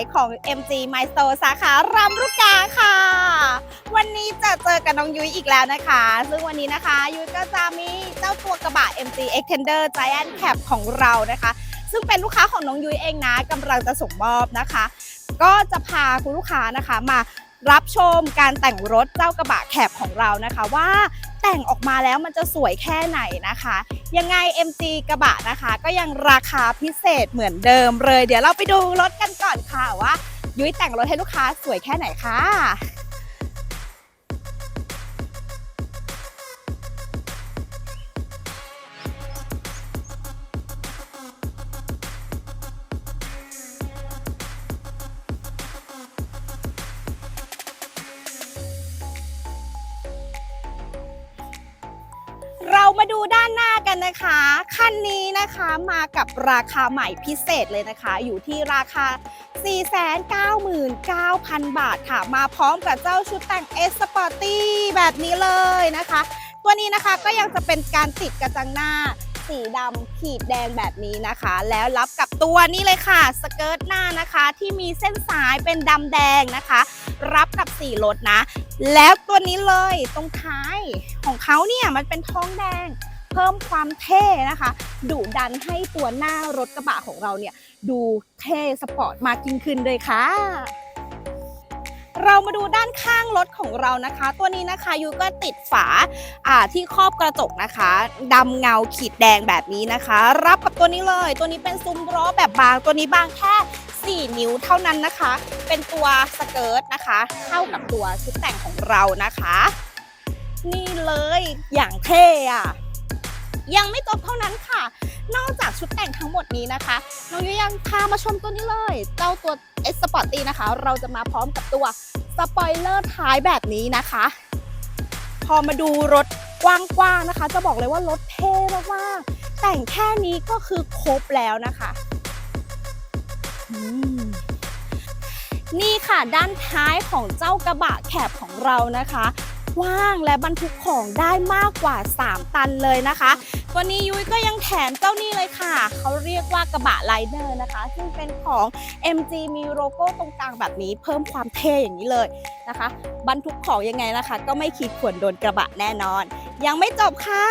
ท์ของ MG My Store สาขารำลูกกาค่ะ วันนี้จะเจอกับน้องยุ้ยอีกแล้วนะคะ ซึ่งวันนี้นะคะ ยุ้ยก็จะมีเจ้าตัวกระบะ MG Extender Giant Cab ของเรานะคะ ซึ่งเป็นลูกค้าของน้องยุ้ยเองนะกำลังจะส่งมอบนะคะ ก็จะพาคุณลูกค้านะคะมารับชมการแต่งรถเจ้ากระบะแคบของเรานะคะว่า แต่งออกมาแล้วมันจะสวยแค่ไหนนะคะ ยังไง MG กระบะนะคะ ก็ยังราคาพิเศษเหมือนเดิมเลย เดี๋ยวเราไปดูรถกันก่อนค่ะว่ายุ้ยแต่งรถให้ลูกค้าสวยแค่ไหนค่ะ มาดูด้านหน้ากันนะคะ คันนี้นะคะมากับราคาใหม่พิเศษเลยนะคะ อยู่ที่ราคา 499,000 บาทค่ะ มาพร้อมกับเจ้าชุดแต่ง S Sporty แบบนี้เลยนะคะ ตัวนี้นะคะก็ยังจะเป็นการติดกระจังหน้าสีดำขีดแดงแบบนี้นะคะ แล้วรับกับตัวนี้เลยค่ะ สเกิร์ตหน้านะคะ ที่มีเส้นสายเป็นดำแดงนะคะ รับกับสีรถนะ แล้วตัวนี้เลยตรงท้ายของเขาเนี่ยมันเป็นทองแดง เพิ่มความเท่นะคะดุดันให้ตัวหน้ารถกระบะของเราเนี่ย ดูเท่สปอร์ตมากยิ่งขึ้นเลยค่ะเรามาดูด้านข้างรถของเรานะคะ ตัวนี้นะคะยูก็ติดฝาอ่าที่ครอบกระจกนะคะดำเงาขีดแดงแบบนี้นะคะ รับกับตัวนี้เลย ตัวนี้เป็นซุ้มล้อแบบบาง ตัวนี้บางแค่ 4 นิ้วเท่านั้นนะคะ เป็นตัวสเกิร์ตนะคะเข้ากับตัวชุดแต่งของเรานะคะ นี่เลยอย่างเท่อะยังไม่จบเท่านั้นค่ะ นอกจากชุดแต่งทั้งหมดนี้นะคะ น้องยุ้ยยังพามาชมตัวนี้เลย เจ้าตัว S Sporty นะคะ เราจะมาพร้อมกับตัวสปอยเลอร์ท้ายแบบนี้นะคะ พอมาดูรถกว้างๆนะคะ จะบอกเลยว่ารถเท่มากๆแต่งแค่นี้ก็คือครบแล้วนะคะ นี่ค่ะด้านท้ายของเจ้ากระบะแคบของเรานะคะว้างและบรรทุกของได้มากกว่า 3 ตันเลยนะคะตัวนี้ยุ้ยก็ยังแถมเจ้านี่เลยค่ะ เขาเรียกว่ากระบะไลเดอร์นะคะ ซึ่งเป็นของ MG มีโลโก้ตรงกลางแบบนี้ เพิ่มความเท่อย่างนี้เลยนะคะ บรรทุกของยังไงนะคะ ก็ไม่คิดข่วนโดนกระบะแน่นอน ยังไม่จบค่ะ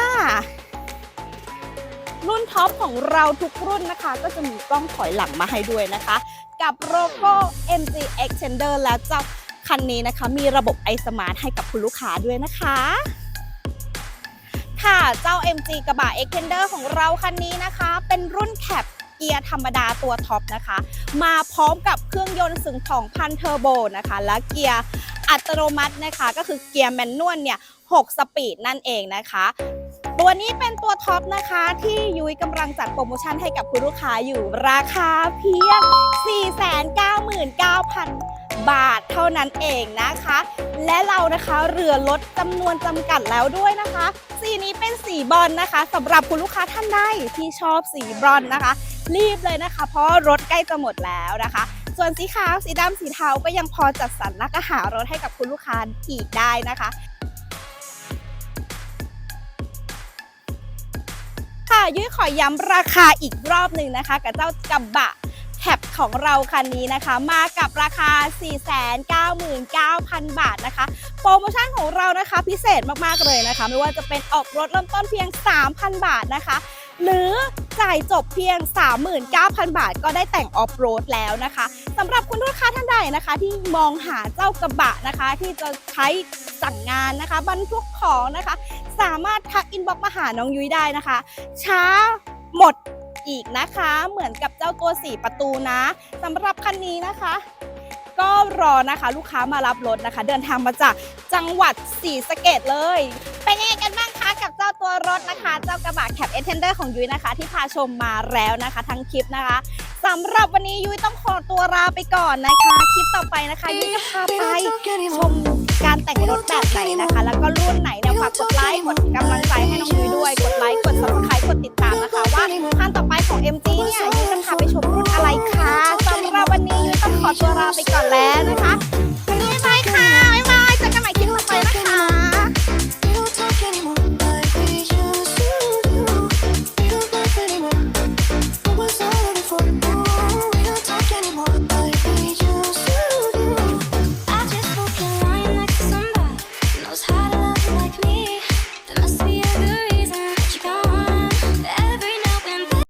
รุ่นท็อปของเราทุกรุ่นนะคะ ก็จะมีกล้องถอยหลังมาให้ด้วยนะคะ กับโลโก้ MG Extender แล้วเจ้าคันนี้นะคะ มีระบบ iSmart ให้กับคุณลูกค้าด้วยนะคะค่ะเจ้า MG กระบะ Extender ของเราคันนี้นะคะ เป็นรุ่นแคปเกียร์ธรรมดาตัวท็อปนะคะ มาพร้อมกับเครื่องยนต์สึง2,000เทอร์โบนะคะ และเกียร์อัตโนมัตินะคะ ก็คือเกียร์แมนนวลเนี่ย 6 สปีดนั่นเองนะคะ ตัวนี้เป็นตัวท็อปนะคะที่ยุ้ยกำลังจัดโปรโมชั่นให้กับคุณลูกค้าอยู่ราคาเพียง 499,000 บาทเท่านั้นเองนะคะ และเรานะคะเหลือลดจำนวนจำกัดแล้วด้วยนะคะ สีนี้เป็นสีบอลนะคะสำหรับคุณลูกค้าท่านใดที่ชอบสีบอลนะคะ รีบเลยนะคะ เพราะรถใกล้จะหมดแล้วนะคะ ส่วนสีขาวสีดำสีเทาก็ยังพอจัดสรรและก็หารถให้กับคุณลูกค้าอีกได้นะคะ ยุ้ยขอย้ำราคาอีกรอบหนึ่งนะคะ กับเจ้ากระบะแคปของเราคันนี้นะคะ มากับราคา 499,000 บาทนะคะ โปรโมชั่นของเรานะคะพิเศษมากๆเลยนะคะ ไม่ว่าจะเป็นออกรถเริ่มต้นเพียง 3,000 บาทนะคะ หรือจ่ายจบเพียง 39,000 บาท ก็ได้แต่งออฟโรดแล้วนะคะสำหรับคุณลูกค้าท่านใดนะคะ ที่มองหาเจ้ากระบะนะคะ ที่จะใช้ สั่งงานนะคะ บรรทุกของนะคะ สามารถทักอินบ็อกมาหาน้องยุ้ยได้นะคะ ช้าหมดอีกนะคะ เหมือนกับเจ้าตัว 4 ประตูนะสำหรับคันนี้นะคะ ก็รอนะคะลูกค้ามารับรถนะคะ เดินทางมาจากจังหวัดศรีสะเกดเลยเป็นยังไงกันบ้างคะกับเจ้าตัวรถนะคะ เจ้ากระบะแคปเอเทนเดอร์ของยุ้ยนะคะ ที่พาชมมาแล้วนะคะ ทั้งคลิปนะคะ สำหรับวันนี้ยุ้ยต้องขอตัวลาไปก่อนนะคะ คลิปต่อไปนะคะยุ้ยจะพาไปชมการแต่งรถแบบไหนนะคะ แล้วก็รุ่นไหนเนี่ยฝากกดไลค์กดกำลังใจให้น้องยุ้ยด้วย กดไลค์กดซับสไครต์กดติดตามนะคะ ว่าขั้นต่อไปของ MG เนี่ยยุ้ยจะพาไปชมรุ่นอะไรคะสำหรับวันนี้ยุ้ยต้องขอตัวลาไปก่อนแล้วนะคะ